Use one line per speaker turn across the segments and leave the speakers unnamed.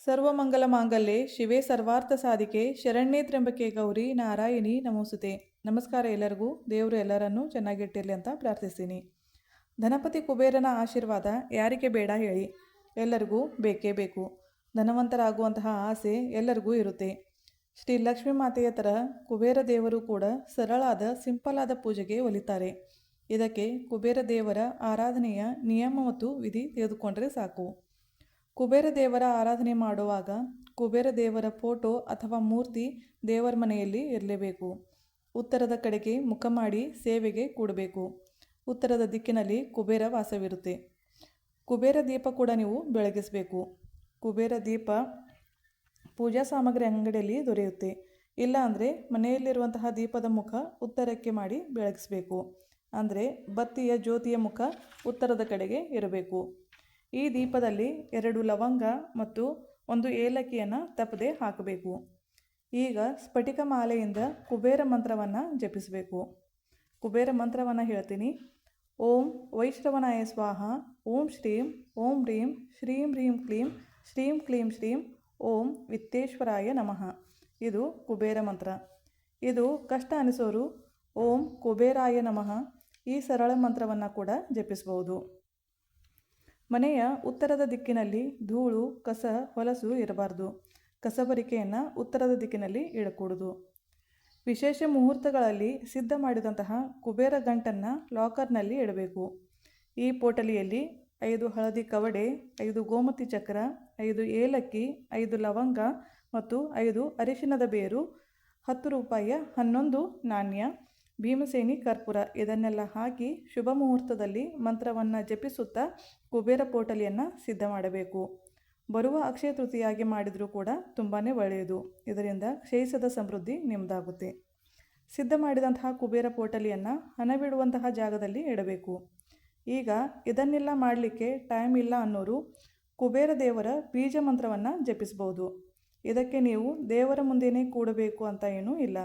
ಸರ್ವಮಂಗಲ ಮಾಂಗಲ್ಯೆ, ಶಿವೆ ಸರ್ವಾರ್ಥ ಸಾಧಿಕೆ, ಶರಣ್ಯೇ ತ್ರಂಬಕೆ ಗೌರಿ, ನಾರಾಯಣಿ ನಮೋಸುತೆ. ನಮಸ್ಕಾರ ಎಲ್ಲರಿಗೂ, ದೇವರು ಎಲ್ಲರನ್ನೂ ಚೆನ್ನಾಗಿಟ್ಟಿರಲಿ ಅಂತ ಪ್ರಾರ್ಥಿಸ್ತೀನಿ. ಧನಪತಿ ಕುಬೇರನ ಆಶೀರ್ವಾದ ಯಾರಿಗೆ ಬೇಡ ಹೇಳಿ, ಎಲ್ಲರಿಗೂ ಬೇಕೇ ಬೇಕು. ಧನವಂತರಾಗುವಂತಹ ಆಸೆ ಎಲ್ಲರಿಗೂ ಇರುತ್ತೆ. ಶ್ರೀ ಲಕ್ಷ್ಮೀ ಮಾತೆಯ ಥರ ಕುಬೇರ ದೇವರು ಕೂಡ ಸರಳಾದ ಸಿಂಪಲ್ ಆದ ಪೂಜೆಗೆ ಒಲಿತಾರೆ. ಇದಕ್ಕೆ ಕುಬೇರ ದೇವರ ಆರಾಧನೆಯ ನಿಯಮ ಮತ್ತು ವಿಧಿ ತೆಗೆದುಕೊಂಡರೆ ಸಾಕು. ಕುಬೇರ ದೇವರ ಆರಾಧನೆ ಮಾಡುವಾಗ ಕುಬೇರ ದೇವರ ಫೋಟೋ ಅಥವಾ ಮೂರ್ತಿ ದೇವರ ಮನೆಯಲ್ಲಿ ಇರಲೇಬೇಕು. ಉತ್ತರದ ಕಡೆಗೆ ಮುಖ ಮಾಡಿ ಸೇವೆಗೆ ಕೂಡಬೇಕು. ಉತ್ತರದ ದಿಕ್ಕಿನಲ್ಲಿ ಕುಬೇರ ವಾಸವಿರುತ್ತೆ. ಕುಬೇರ ದೀಪ ಕೂಡ ನೀವು ಬೆಳಗಿಸಬೇಕು. ಕುಬೇರ ದೀಪ ಪೂಜಾ ಸಾಮಗ್ರಿ ಅಂಗಡಿಯಲ್ಲಿ ದೊರೆಯುತ್ತೆ. ಇಲ್ಲ ಅಂದರೆ ಮನೆಯಲ್ಲಿರುವಂತಹ ದೀಪದ ಮುಖ ಉತ್ತರಕ್ಕೆ ಮಾಡಿ ಬೆಳಗಿಸಬೇಕು. ಅಂದರೆ ಬತ್ತಿಯ ಜ್ಯೋತಿಯ ಮುಖ ಉತ್ತರದ ಕಡೆಗೆ ಇರಬೇಕು. ಈ ದೀಪದಲ್ಲಿ ಎರಡು ಲವಂಗ ಮತ್ತು ಒಂದು ಏಲಕ್ಕಿಯನ್ನು ತಪ್ಪದೆ ಹಾಕಬೇಕು. ಈಗ ಸ್ಫಟಿಕ ಮಾಲೆಯಿಂದ ಕುಬೇರ ಮಂತ್ರವನ್ನು ಜಪಿಸಬೇಕು. ಕುಬೇರ ಮಂತ್ರವನ್ನು ಹೇಳ್ತೀನಿ. ಓಂ ವೈಶ್ರವನಾಯ ಸ್ವಾಹ, ಓಂ ಶ್ರೀಂ, ಓಂ ಹ್ರೀಂ ಶ್ರೀಂ ಹ್ರೀಂ ಕ್ಲೀಂ, ಶ್ರೀಂ ಕ್ಲೀಂ ಶ್ರೀಂ, ಓಂ ವಿತ್ತೇಶ್ವರಾಯ ನಮಃ. ಇದು ಕುಬೇರ ಮಂತ್ರ. ಇದು ಕಷ್ಟ ಅನಿಸೋರು ಓಂ ಕುಬೇರಾಯ ನಮಃ ಈ ಸರಳ ಮಂತ್ರವನ್ನು ಕೂಡ ಜಪಿಸಬಹುದು ಮನೆಯ ಉತ್ತರದ ದಿಕ್ಕಿನಲ್ಲಿ ಧೂಳು, ಕಸ, ಹೊಲಸು ಇರಬಾರ್ದು. ಕಸಬರಿಕೆಯನ್ನು ಉತ್ತರದ ದಿಕ್ಕಿನಲ್ಲಿ ಇಡಕೂಡದು. ವಿಶೇಷ ಮುಹೂರ್ತಗಳಲ್ಲಿ ಸಿದ್ಧ ಮಾಡಿದಂತಹ ಕುಬೇರ ಗಂಟನ್ನು ಲಾಕರ್ನಲ್ಲಿ ಇಡಬೇಕು. ಈ ಪೋಟಲಿಯಲ್ಲಿ ಐದು ಹಳದಿ ಕವಡೆ, ಐದು ಗೋಮತಿ ಚಕ್ರ, ಐದು ಏಲಕ್ಕಿ, ಐದು ಲವಂಗ ಮತ್ತು ಐದು ಅರಿಶಿಣದ ಬೇರು, ಹತ್ತು ರೂಪಾಯಿಯ ಹನ್ನೊಂದು ನಾಣ್ಯ ಭೀಮಸೇನಿ ಕರ್ಪೂರ. ಇದನ್ನೆಲ್ಲ ಹಾಕಿ ಶುಭ ಮುಹೂರ್ತದಲ್ಲಿ ಮಂತ್ರವನ್ನು ಜಪಿಸುತ್ತಾ ಕುಬೇರ ಪೋಟಲಿಯನ್ನು ಸಿದ್ಧ ಮಾಡಬೇಕು. ಬರುವ ಅಕ್ಷಯ ತೃತೀಯಾಗಿ ಮಾಡಿದರೂ ಕೂಡ ತುಂಬಾ ಒಳ್ಳೆಯದು. ಇದರಿಂದ ಕ್ಷಯಿಸದ ಸಮೃದ್ಧಿ ನಿಮ್ಮದಾಗುತ್ತೆ ಸಿದ್ಧ ಮಾಡಿದಂತಹ ಕುಬೇರ ಪೋಟಲಿಯನ್ನು ಹಣ ಬಿಡುವಂತಹ ಜಾಗದಲ್ಲಿ ಇಡಬೇಕು. ಈಗ ಇದನ್ನೆಲ್ಲ ಮಾಡಲಿಕ್ಕೆ ಟೈಮ್ ಇಲ್ಲ ಅನ್ನೋರು ಕುಬೇರ ದೇವರ ಬೀಜ ಮಂತ್ರವನ್ನು ಜಪಿಸಬಹುದು ಇದಕ್ಕೆ ನೀವು ದೇವರ ಮುಂದೆಯೇ ಕೂಡಬೇಕು ಅಂತ ಏನೂ ಇಲ್ಲ.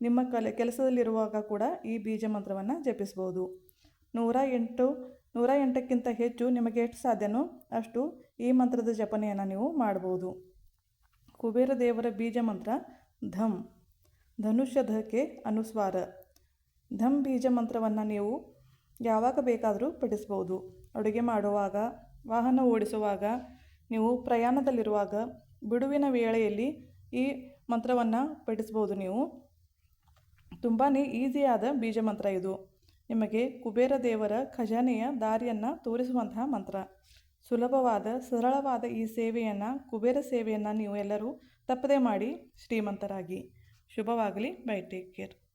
ನಿಮ್ಮ ಕಲೆ ಕೆಲಸದಲ್ಲಿರುವಾಗ ಕೂಡ ಈ ಬೀಜ ಮಂತ್ರವನ್ನು ಜಪಿಸ್ಬೋದು. ನೂರ ಎಂಟು, ನೂರ ಎಂಟಕ್ಕಿಂತ ಹೆಚ್ಚು ನಿಮಗೆ ಎಷ್ಟು ಸಾಧ್ಯನೋ ಅಷ್ಟು ಈ ಮಂತ್ರದ ಜಪನೆಯನ್ನು ನೀವು ಮಾಡ್ಬೋದು. ಕುಬೇರ ದೇವರ ಬೀಜ ಮಂತ್ರ ಧಮ್ ಧನುಷಧಕ್ಕೆ ಅನುಸ್ವಾರ. ಧಮ್ ಬೀಜ ಮಂತ್ರವನ್ನು ನೀವು ಯಾವಾಗ ಬೇಕಾದರೂ ಪಠಿಸ್ಬೋದು. ಅಡುಗೆ ಮಾಡುವಾಗ, ವಾಹನ ಓಡಿಸುವಾಗ, ನೀವು ಪ್ರಯಾಣದಲ್ಲಿರುವಾಗ, ಬಿಡುವಿನ ವೇಳೆಯಲ್ಲಿ ಈ ಮಂತ್ರವನ್ನು ಪಠಿಸ್ಬೋದು ನೀವು. ತುಂಬಾ ಈಸಿಯಾದ ಬೀಜ ಮಂತ್ರ ಇದು. ನಿಮಗೆ ಕುಬೇರ ದೇವರ ಖಜಾನೆಯ ದಾರಿಯನ್ನು ತೋರಿಸುವಂತಹ ಮಂತ್ರ. ಸುಲಭವಾದ, ಸರಳವಾದ ಈ ಸೇವೆಯನ್ನು, ಕುಬೇರ ಸೇವೆಯನ್ನು ನೀವು ಎಲ್ಲರೂ ತಪ್ಪದೇ ಮಾಡಿ ಶ್ರೀಮಂತರಾಗಿ. ಶುಭವಾಗಲಿ, ಬೈ ಟೇಕ್ ಕೇರ್.